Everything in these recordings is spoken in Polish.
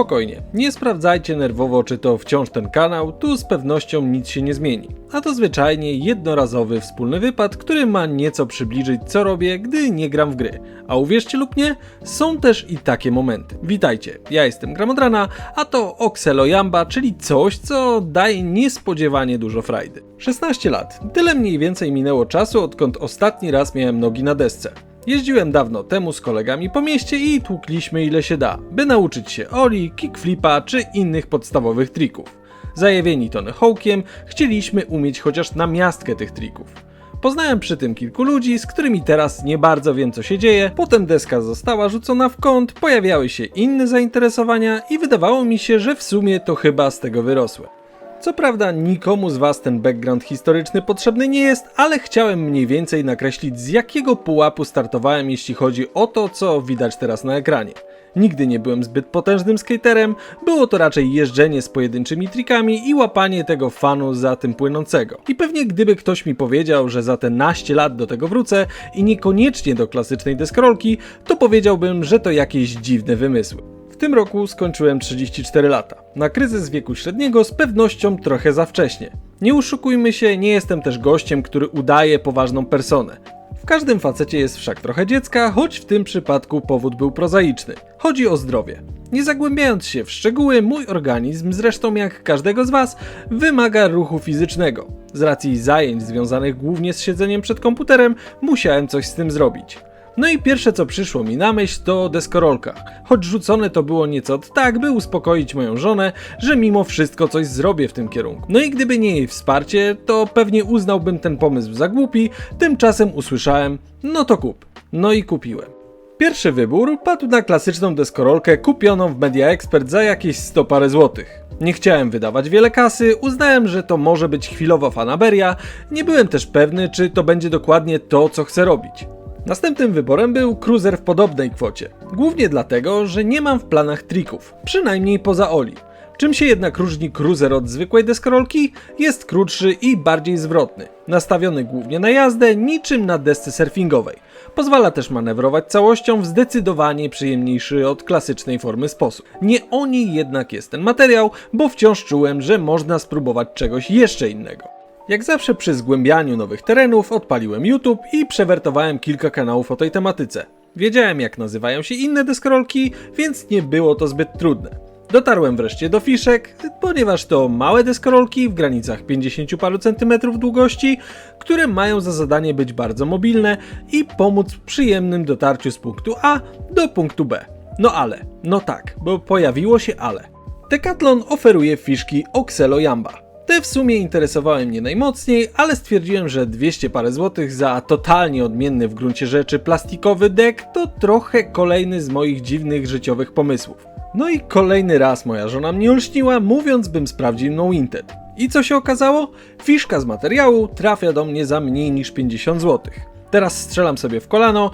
Spokojnie, nie sprawdzajcie nerwowo, czy to wciąż ten kanał, tu z pewnością nic się nie zmieni. A to zwyczajnie jednorazowy wspólny wypad, który ma nieco przybliżyć co robię, gdy nie gram w gry. A uwierzcie lub nie, są też i takie momenty. Witajcie, ja jestem Gramodrana, a to Oxelo Jamba, czyli coś, co daje niespodziewanie dużo frajdy. 16 lat, tyle mniej więcej minęło czasu, odkąd ostatni raz miałem nogi na desce. Jeździłem dawno temu z kolegami po mieście i tłukliśmy ile się da, by nauczyć się oli, kickflipa czy innych podstawowych trików. Zajawieni Tony Hawkiem, chcieliśmy umieć chociaż namiastkę tych trików. Poznałem przy tym kilku ludzi, z którymi teraz nie bardzo wiem co się dzieje, potem deska została rzucona w kąt, pojawiały się inne zainteresowania i wydawało mi się, że w sumie to chyba z tego wyrosłem. Co prawda nikomu z Was ten background historyczny potrzebny nie jest, ale chciałem mniej więcej nakreślić z jakiego pułapu startowałem jeśli chodzi o to, co widać teraz na ekranie. Nigdy nie byłem zbyt potężnym skaterem, było to raczej jeżdżenie z pojedynczymi trikami i łapanie tego fanu za tym płynącego. I pewnie gdyby ktoś mi powiedział, że za te naście lat do tego wrócę i niekoniecznie do klasycznej deskorolki, to powiedziałbym, że to jakieś dziwne wymysły. Tym roku skończyłem 34 lata. Na kryzys wieku średniego z pewnością trochę za wcześnie. Nie uszukujmy się, nie jestem też gościem, który udaje poważną personę. W każdym facecie jest wszak trochę dziecka, choć w tym przypadku powód był prozaiczny. Chodzi o zdrowie. Nie zagłębiając się w szczegóły, mój organizm, zresztą jak każdego z Was, wymaga ruchu fizycznego. Z racji zajęć związanych głównie z siedzeniem przed komputerem, musiałem coś z tym zrobić. No i pierwsze co przyszło mi na myśl to deskorolka, choć rzucone to było nieco tak, by uspokoić moją żonę, że mimo wszystko coś zrobię w tym kierunku. No i gdyby nie jej wsparcie, to pewnie uznałbym ten pomysł za głupi, tymczasem usłyszałem, no to kup. No i kupiłem. Pierwszy wybór padł na klasyczną deskorolkę kupioną w Media Expert za jakieś 100 parę złotych. Nie chciałem wydawać wiele kasy, uznałem, że to może być chwilowa fanaberia, nie byłem też pewny, czy to będzie dokładnie to, co chcę robić. Następnym wyborem był cruiser w podobnej kwocie. Głównie dlatego, że nie mam w planach trików, przynajmniej poza Oli. Czym się jednak różni cruiser od zwykłej deskorolki? Jest krótszy i bardziej zwrotny. Nastawiony głównie na jazdę, niczym na desce surfingowej. Pozwala też manewrować całością w zdecydowanie przyjemniejszy od klasycznej formy sposób. Nie o niej jednak jest ten materiał, bo wciąż czułem, że można spróbować czegoś jeszcze innego. Jak zawsze przy zgłębianiu nowych terenów odpaliłem YouTube i przewertowałem kilka kanałów o tej tematyce. Wiedziałem jak nazywają się inne deskorolki, więc nie było to zbyt trudne. Dotarłem wreszcie do fiszek, ponieważ to małe deskorolki w granicach 50 paru centymetrów długości, które mają za zadanie być bardzo mobilne i pomóc w przyjemnym dotarciu z punktu A do punktu B. No ale, no tak, bo pojawiło się ale. Decathlon oferuje fiszki Oxelo Jamba. Te w sumie interesowały mnie najmocniej, ale stwierdziłem, że 200 parę złotych za totalnie odmienny w gruncie rzeczy plastikowy dek to trochę kolejny z moich dziwnych życiowych pomysłów. No i kolejny raz moja żona mnie olśniła, mówiąc bym sprawdził no Inted. I co się okazało? Fiszka z materiału trafia do mnie za mniej niż 50 zł. Teraz strzelam sobie w kolano.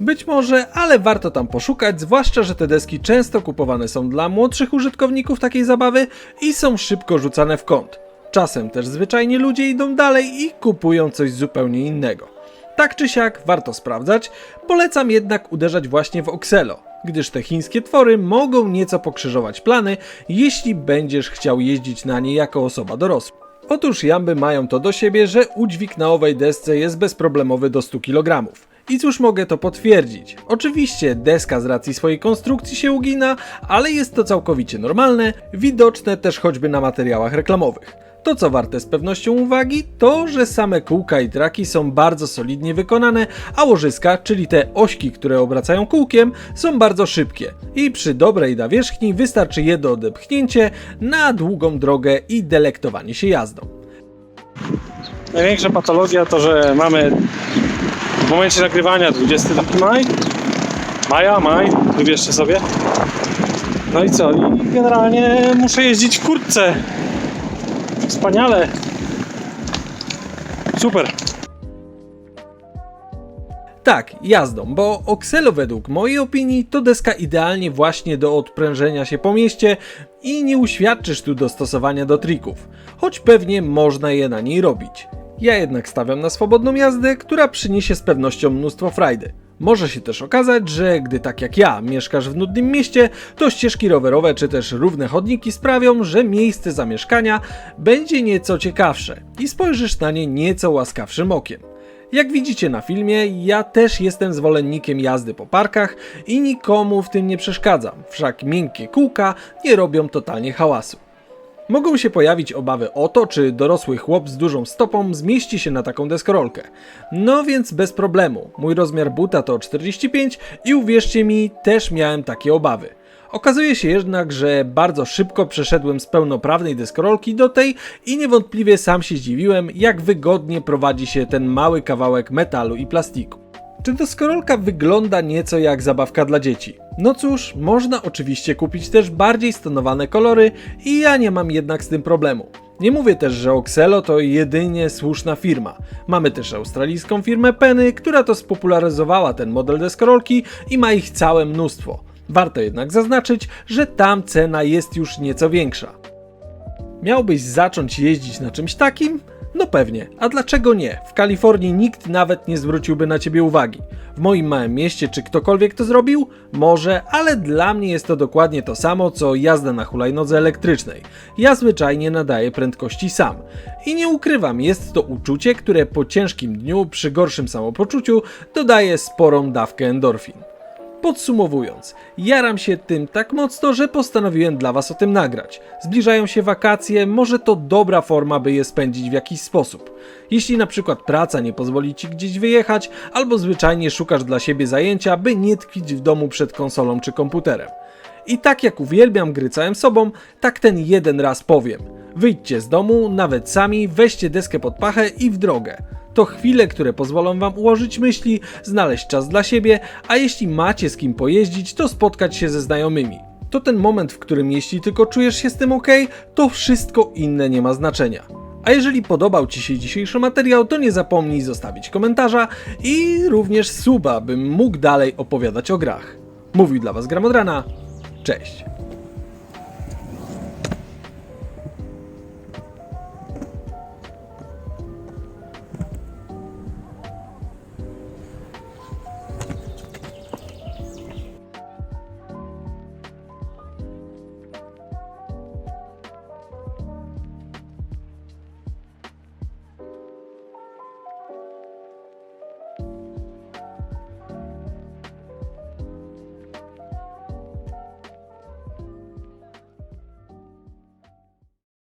Być może, ale warto tam poszukać, zwłaszcza, że te deski często kupowane są dla młodszych użytkowników takiej zabawy i są szybko rzucane w kąt. Czasem też zwyczajnie ludzie idą dalej i kupują coś zupełnie innego. Tak czy siak, warto sprawdzać, polecam jednak uderzać właśnie w Oxelo, gdyż te chińskie twory mogą nieco pokrzyżować plany, jeśli będziesz chciał jeździć na nie jako osoba dorosła. Otóż jamby mają to do siebie, że udźwig na owej desce jest bezproblemowy do 100 kg. I cóż mogę to potwierdzić? Oczywiście deska z racji swojej konstrukcji się ugina, ale jest to całkowicie normalne, widoczne też choćby na materiałach reklamowych. To co warte z pewnością uwagi, to że same kółka i traki są bardzo solidnie wykonane, a łożyska, czyli te ośki, które obracają kółkiem, są bardzo szybkie i przy dobrej nawierzchni wystarczy jedno odepchnięcie na długą drogę i delektowanie się jazdą. Największa patologia to, że mamy w momencie nagrywania 22 maj, maja, maj, wybierzcie sobie. No i co? I generalnie muszę jeździć w kurtce. Wspaniale. Super. Tak, jazdą, bo Oxelo według mojej opinii to deska idealnie właśnie do odprężenia się po mieście i nie uświadczysz tu dostosowania do trików, choć pewnie można je na niej robić. Ja jednak stawiam na swobodną jazdę, która przyniesie z pewnością mnóstwo frajdy. Może się też okazać, że gdy tak jak ja mieszkasz w nudnym mieście, to ścieżki rowerowe czy też równe chodniki sprawią, że miejsce zamieszkania będzie nieco ciekawsze i spojrzysz na nie nieco łaskawszym okiem. Jak widzicie na filmie, ja też jestem zwolennikiem jazdy po parkach i nikomu w tym nie przeszkadzam, wszak miękkie kółka nie robią totalnie hałasu. Mogą się pojawić obawy o to, czy dorosły chłop z dużą stopą zmieści się na taką deskorolkę. No więc bez problemu. Mój rozmiar buta to 45 i uwierzcie mi, też miałem takie obawy. Okazuje się jednak, że bardzo szybko przeszedłem z pełnoprawnej deskorolki do tej i niewątpliwie sam się zdziwiłem, jak wygodnie prowadzi się ten mały kawałek metalu i plastiku. Czy deskorolka wygląda nieco jak zabawka dla dzieci? No cóż, można oczywiście kupić też bardziej stonowane kolory i ja nie mam jednak z tym problemu. Nie mówię też, że Oxelo to jedynie słuszna firma. Mamy też australijską firmę Penny, która to spopularyzowała ten model deskorolki i ma ich całe mnóstwo. Warto jednak zaznaczyć, że tam cena jest już nieco większa. Miałbyś zacząć jeździć na czymś takim? No pewnie, a dlaczego nie? W Kalifornii nikt nawet nie zwróciłby na ciebie uwagi. W moim małym mieście czy ktokolwiek to zrobił? Może, ale dla mnie jest to dokładnie to samo co jazda na hulajnodze elektrycznej. Ja zwyczajnie nadaję prędkości sam. I nie ukrywam, jest to uczucie, które po ciężkim dniu przy gorszym samopoczuciu dodaje sporą dawkę endorfin. Podsumowując, jaram się tym tak mocno, że postanowiłem dla Was o tym nagrać. Zbliżają się wakacje, może to dobra forma, by je spędzić w jakiś sposób. Jeśli na przykład praca nie pozwoli Ci gdzieś wyjechać, albo zwyczajnie szukasz dla siebie zajęcia, by nie tkwić w domu przed konsolą czy komputerem. I tak jak uwielbiam gry całym sobą, tak ten jeden raz powiem. Wyjdźcie z domu, nawet sami, weźcie deskę pod pachę i w drogę. To chwile, które pozwolą Wam ułożyć myśli, znaleźć czas dla siebie, a jeśli macie z kim pojeździć, to spotkać się ze znajomymi. To ten moment, w którym jeśli tylko czujesz się z tym ok, to wszystko inne nie ma znaczenia. A jeżeli podobał Ci się dzisiejszy materiał, to nie zapomnij zostawić komentarza i również suba, bym mógł dalej opowiadać o grach. Mówił dla Was Gramodrana. Cześć.